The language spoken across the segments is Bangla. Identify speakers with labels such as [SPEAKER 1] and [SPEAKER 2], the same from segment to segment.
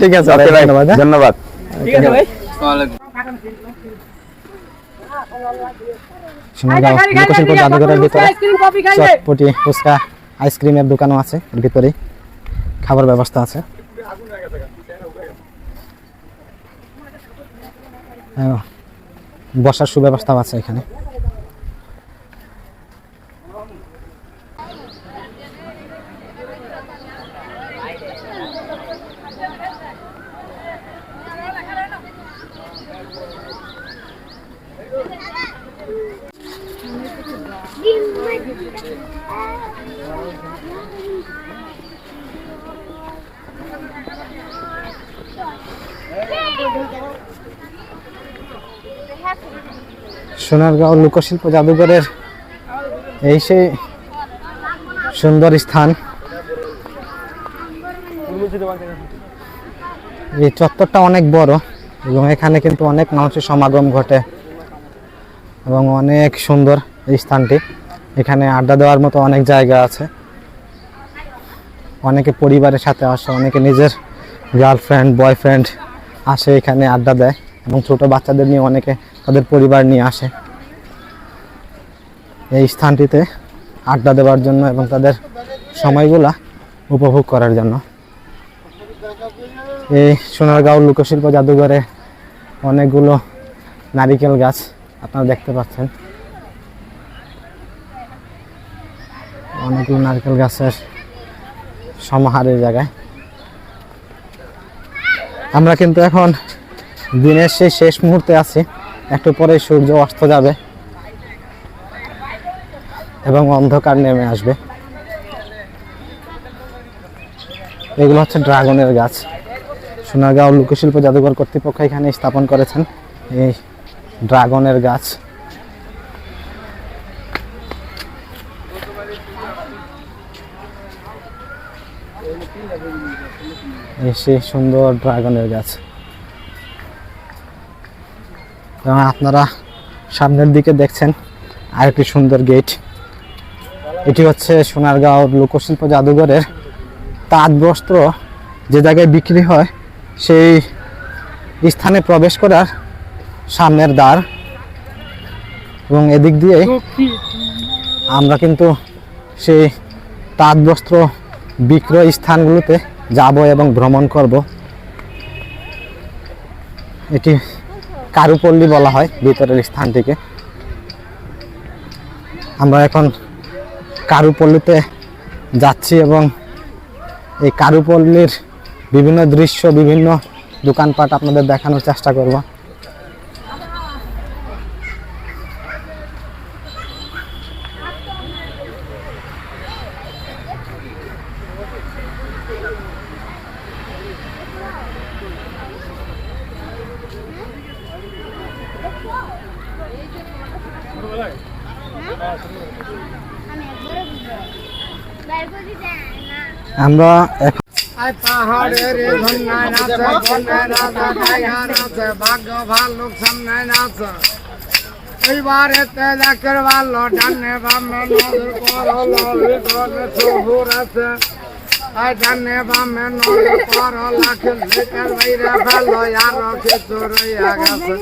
[SPEAKER 1] ঠিক আছে ধন্যবাদ হ্যাঁ।
[SPEAKER 2] ধন্যবাদ।
[SPEAKER 1] চটপটি ফুচকা আইসক্রিমের দোকানও আছে এর ভিতরে খাবার ব্যবস্থা আছে। হ্যাঁ, বসার সুব্যবস্থাও আছে এখানে। সোনারগাঁও লোকশিল্প জাদুঘরের এই সেই সুন্দর স্থান। এই চত্বরটা অনেক বড় এবং এখানে কিন্তু অনেক মানুষের সমাগম ঘটে এবং অনেক সুন্দর। এই স্থানটি। এখানে আড্ডা দেওয়ার মতো অনেক জায়গা আছে। অনেকে পরিবারের সাথে আসে, অনেকে নিজের গার্লফ্রেন্ড বয়ফ্রেন্ড আসে এখানে আড্ডা দেয় এবং ছোট বাচ্চাদের নিয়ে অনেকে তাদের পরিবার নিয়ে আসে। এই স্থানটিতে আড্ডা দেওয়ার জন্য এবং তাদের সময়গুলা উপভোগ করার জন্য। এই সোনারগাঁও লোকশিল্প জাদুঘরে অনেকগুলো নারিকেল গাছ আপনারা দেখতে পাচ্ছেন। অনেকগুলো নারকেল গাছের সমাহার এই জায়গায়। আমরা কিন্তু এখন দিনের সেই শেষ মুহূর্তে আছি। একটু পরে সূর্য অস্ত যাবে এবং অন্ধকার নেমে আসবে। এগুলো হচ্ছে ড্রাগনের গাছ। সোনারগাঁও লোকশিল্প জাদুঘর কর্তৃপক্ষ এখানে স্থাপন করেছেন এই ড্রাগনের গাছ। সেই সুন্দর ড্রাগনের গাছ। এবং আপনারা সামনের দিকে দেখছেন আরেকটি সুন্দর গেট। এটি হচ্ছে সোনারগাঁও লোকশিল্প জাদুঘরের তাঁত বস্ত্র যে জায়গায় বিক্রি হয়, সেই স্থানে প্রবেশ করার সামনের দ্বার। এবং এদিক দিয়ে আমরা কিন্তু সেই তাঁত বস্ত্র বিক্রয় স্থানগুলোতে যাব এবং ভ্রমণ করব। এটি কারুপল্লী বলা হয় ভিতরের স্থানটিকে। আমরা এখন কারুপল্লীতে যাচ্ছি এবং এই কারুপল্লীর বিভিন্ন দৃশ্য, বিভিন্ন দোকানপাট আপনাদের দেখানোর চেষ্টা করব। আমরা এখন
[SPEAKER 3] পাহাড়ের ভাগ্য ভালুক সামনে নাচে। এইবারেতে দেখের ভালো ডানে বামে নজর করো লরি আছে। আই ডানে বামে নজর করো লাখের লিটার বাইরে ভালো আর কিছু রইয়া গেছে।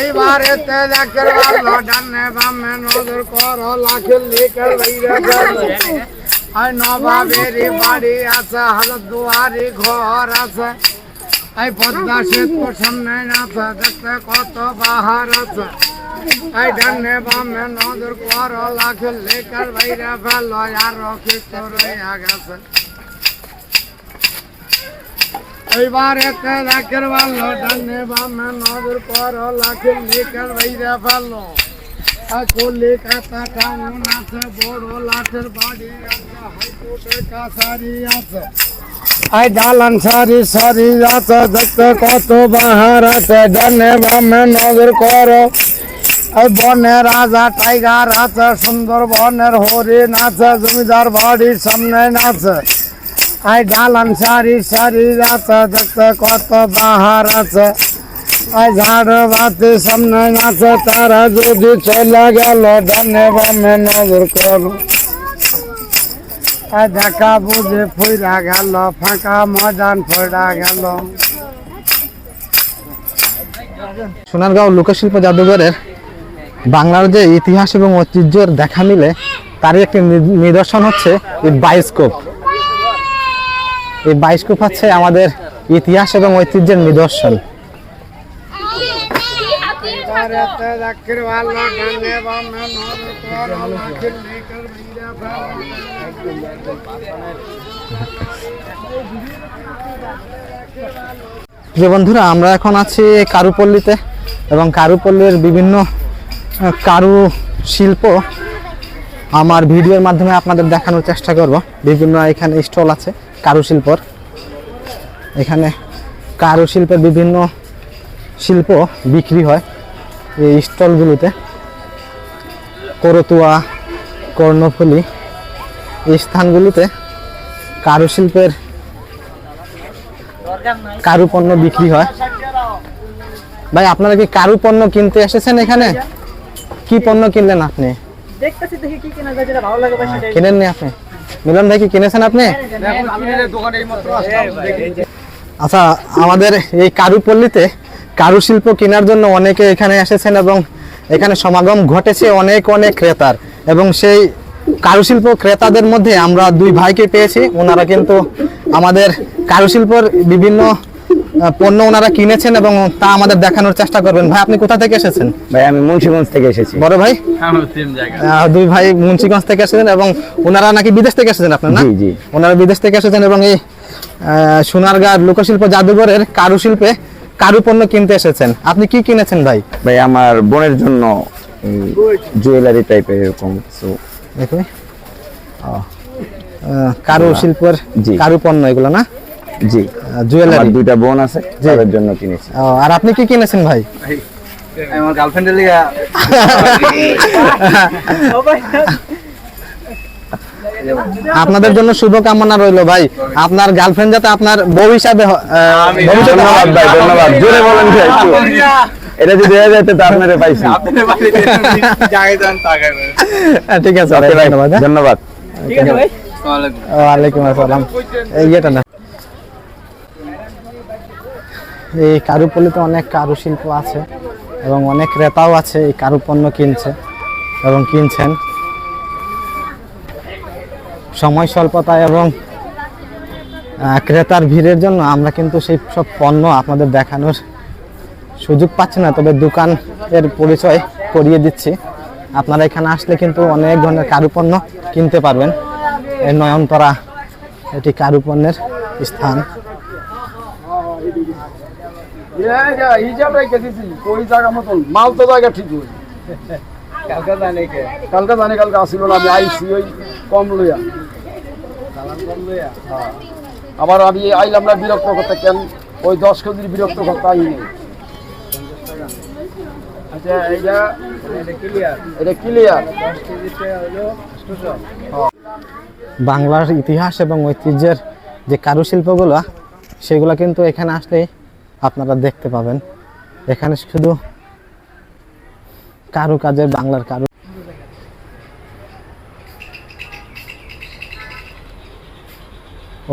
[SPEAKER 3] এইবারেতে দেখের ভালো ডানে বামে নজর করো লাখের লিটার বাইরে ভালো আই নবাবেরই বাড়ি আছে হাজারদুয়ারি ঘর আছে এই পদ্মা সেতুর সামনে আছে দেখতে কত বাহার আছে এই ডানে বামে নজর কর লাখ লেকার বাইরে ফেল আর রক্ষিত রইয়া গেছে এইবার এতে লাখের ভালো ডানে বামে নজর কর লাখ লেকার বাইরে ফেলো আর কলিকাতা টাউন আছে বড় লাঠের বাড়ি আছে হাইকোর্টের কাছারি আছে আই ডালান সারি সারি আছে দেখতে কত বাহার আছে ডানে বামে নজর করো এই বনে রাজা টাইগার আছে সুন্দর বনের হরিণ আছে জমিদার বাড়ির সামনে আছে আই ডালান সারি সারি আছে দেখতে কত বাহার আছে। আই ঝাড় বাতি সামনে আছে তারা যদি চলে গেল, ডানে বামে নজর করো। আর দেখা বুঝে ফইরা গেল, ফাঁকা ময়দান ফইরা গেল।
[SPEAKER 1] সোনারগাঁও লোকশিল্প জাদুঘরের বাংলার যে ইতিহাস এবং ঐতিহ্যের দেখা মিলে, তারই একটি নিদর্শন হচ্ছে এই বায়োস্কোপ এই বায়োস্কোপ হচ্ছে আমাদের ইতিহাস এবং ঐতিহ্যের নিদর্শন।
[SPEAKER 3] তারেতে রাখির ভালো ডানে বামে নজর করো লাখির লিকার ভিড়ে ফেলো
[SPEAKER 1] যে বন্ধুরা, আমরা এখন আছি কারুপল্লীতে এবং কারুপল্লীর বিভিন্ন কারু শিল্প আমার ভিডিওর মাধ্যমে আপনাদের দেখানোর চেষ্টা করব। বিভিন্ন এখানে স্টল আছে। কারুশিল্পর। এখানে কারুশিল্পের বিভিন্ন শিল্প বিক্রি হয় এই স্টলগুলোতে। করতুয়া কর্ণফুলি এই স্থানগুলোতে কারুশিল্পের কারুপণ্য বিক্রি হয়। ভাই আপনারা কি কারু পণ্য কিনতে এসেছেন এখানে? কি পণ্য কিনলেন আপনি?
[SPEAKER 2] দেখতেছি দেখি কি কেনা যায় যেটা ভালো লাগে
[SPEAKER 1] কিনেননি আপনি? মিলন ভাই কি কিনেছেন আপনি? আচ্ছা আমাদের এই কারুপল্লীতে কারুশিল্প কেনার জন্য অনেকে এখানে এসেছেন এবং এখানে সমাগম ঘটেছে অনেক অনেক ক্রেতার। এবং সেই কারুশিল্প ক্রেতাদের মধ্যে আমরা দুই ভাইকে পেয়েছি। ওনারা কিন্তু আমাদের কারুশিল্পর বিভিন্ন পণ্য ওনারা কিনেছেন এবং তা আমাদের দেখানোর চেষ্টা করবেন। ভাই আপনি কোথা থেকে এসেছেন?
[SPEAKER 4] ভাই আমি মুন্সিগঞ্জ থেকে এসেছি।
[SPEAKER 1] বড় ভাই? আহ, দুই ভাই মুন্সিগঞ্জ থেকে এসেছেন এবং ওনারা নাকি বিদেশ থেকে এসেছেন আপনার না?
[SPEAKER 4] জি, জি।
[SPEAKER 1] ওনারা বিদেশ থেকে এসেছেন এবং এই আহ, সোনারগাঁ লোকশিল্প জাদুঘরের কারুশিল্পে কারু পণ্য কিনতে এসেছেন। আপনি কি কিনেছেন ভাই?
[SPEAKER 4] ভাই আমার বোনের জন্য জুয়েলারি টাইপের এরকম কিছু।
[SPEAKER 1] দেখো কারু শিল্পের
[SPEAKER 4] জি।
[SPEAKER 1] কারু পণ্য এগুলো না?
[SPEAKER 4] জি। আমার
[SPEAKER 1] জুয়েলারি
[SPEAKER 4] দুইটা বোন আছে তাদের জন্য কিনেছি।
[SPEAKER 1] আর আপনি কি কিনেছেন ভাই?
[SPEAKER 5] আমার গার্লফ্রেন্ডের লিগা
[SPEAKER 1] আপনাদের জন্য শুভকামনা রইল ভাই। আপনার গার্লফ্রেন্ড যাতে আপনার বউ হিসাবে
[SPEAKER 4] ধন্যবাদ ভাই ধন্যবাদ। জোরে বলেন ভাই একটু। এটা যদি হয়ে যেত তো আপনারে পাইছি।
[SPEAKER 1] হ্যাঁ, ঠিক আছে ধন্যবাদ হ্যাঁ।
[SPEAKER 4] ধন্যবাদ।
[SPEAKER 2] ঠিক আছে ভাই।
[SPEAKER 5] ওয়ালাইকুম
[SPEAKER 1] আসসালাম। এই না। এই কারুপল্লিতে অনেক কারুশিল্প আছে এবং অনেক ক্রেতাও আছে এই কারু পণ্য কিনছে এবং কিনছেন। সময় স্বল্পতায় এবং ক্রেতার ভিড়ের জন্য আমরা কিন্তু সেই সব পণ্য আপনাদের দেখানোর সুযোগ পাচ্ছি না, তবে দোকান এর পরিচয় করিয়ে দিচ্ছি। আপনারা এখানে আসলে কিন্তু অনেক ধরনের কারুপণ্য কিনতে পারবেন। এই নয়নতরা, এটি কারুপণ্যের স্থান।
[SPEAKER 3] হিসাব রেখে দিছি। ওই জায়গা মতন? মাল তো জায়গা ঠিক হই
[SPEAKER 5] কালকে জানে কে?
[SPEAKER 3] কালকে জানি কালকে আসিল না আমি আইসি ওই কম লইয়া। হ্যাঁ। আবার আমি আইলাম না বিরক্ত করতে কেন? ওই দশ কেজির বিরক্ত করতে আইনি। আচ্ছা এইটা এটা ক্লিয়ার
[SPEAKER 1] বাংলার ইতিহাস এবং ঐতিহ্যের যে কারুশিল্পগুলো সেগুলো কিন্তু এখানে আসলে আপনারা দেখতে পাবেন। এখানে শুধু কারু কাজের বাংলার কারু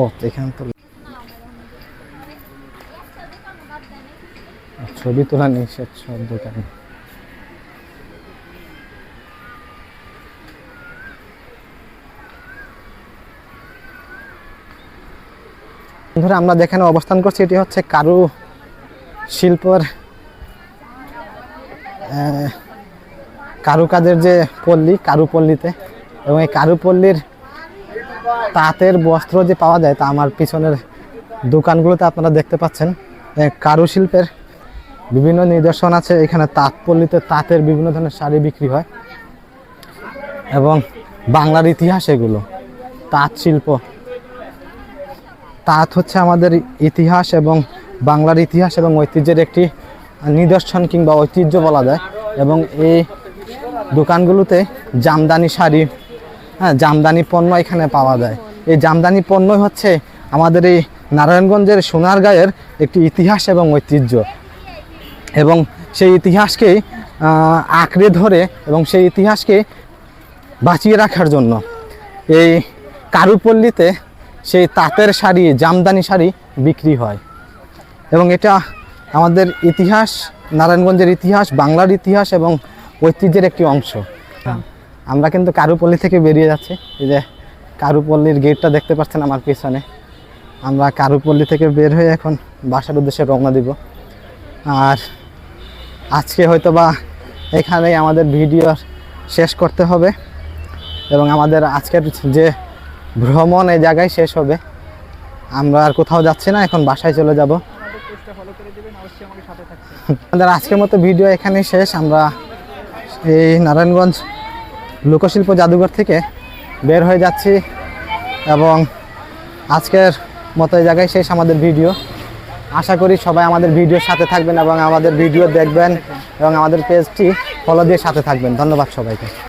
[SPEAKER 1] ও, এখানে তো ছবি তোলা নিষেধ সব দোকানে আমরা যেখানে অবস্থান করছি, এটি হচ্ছে কারু শিল্পর কারুকাজের যে পল্লী, কারুপল্লীতে এবং এই কারুপল্লীর তাঁতের বস্ত্র যে পাওয়া যায় তা আমার পিছনের দোকানগুলোতে আপনারা দেখতে পাচ্ছেন। কারুশিল্পের বিভিন্ন নিদর্শন আছে। এখানে তাঁত পল্লীতে তাঁতের বিভিন্ন ধরনের শাড়ি বিক্রি হয় এবং বাংলার ইতিহাস এগুলো। তাঁত শিল্প। তাঁত হচ্ছে আমাদের ইতিহাস এবং বাংলার ইতিহাস এবং ঐতিহ্যের একটি নিদর্শন কিংবা ঐতিহ্য বলা যায়। এবং এই দোকানগুলোতে জামদানি শাড়ি হ্যাঁ জামদানি পণ্য এখানে পাওয়া যায়। এই জামদানি পণ্যই হচ্ছে আমাদের এই নারায়ণগঞ্জের সোনার সোনারগাঁয়ের একটি ইতিহাস এবং ঐতিহ্য। এবং সেই ইতিহাসকে আঁকড়ে ধরে এবং সেই ইতিহাসকে বাঁচিয়ে রাখার জন্য এই কারুপল্লীতে সেই তাঁতের শাড়ি, জামদানি শাড়ি বিক্রি হয়। এবং এটা আমাদের ইতিহাস নারায়ণগঞ্জের ইতিহাস বাংলার ইতিহাস এবং ঐতিহ্যের একটি অংশ। আমরা কিন্তু কারুপল্লী থেকে বেরিয়ে যাচ্ছি। এই যে কারুপল্লীর গেটটা দেখতে পাচ্ছেন আমার পিছনে। আমরা কারুপল্লী থেকে বের হয়ে এখন বাসার উদ্দেশ্যে রওনা দিব। আর আজকে হয়তো বা এখানেই আমাদের ভিডিও শেষ করতে হবে এবং আমাদের আজকের যে ভ্রমণ এই জায়গায় শেষ হবে। আমরা আর কোথাও যাচ্ছি না এখন বাসায় চলে যাব। আমাদের আজকের মতো ভিডিও এখানেই শেষ। আমরা এই নারায়ণগঞ্জ লোকশিল্প জাদুঘর থেকে বের হয়ে যাচ্ছি এবং আজকের মতো এই জায়গায় শেষ আমাদের ভিডিও। আশা করি সবাই আমাদের ভিডিওর সাথে থাকবেন এবং আমাদের ভিডিও দেখবেন এবং আমাদের পেজটি ফলো দিয়ে সাথে থাকবেন। ধন্যবাদ সবাইকে।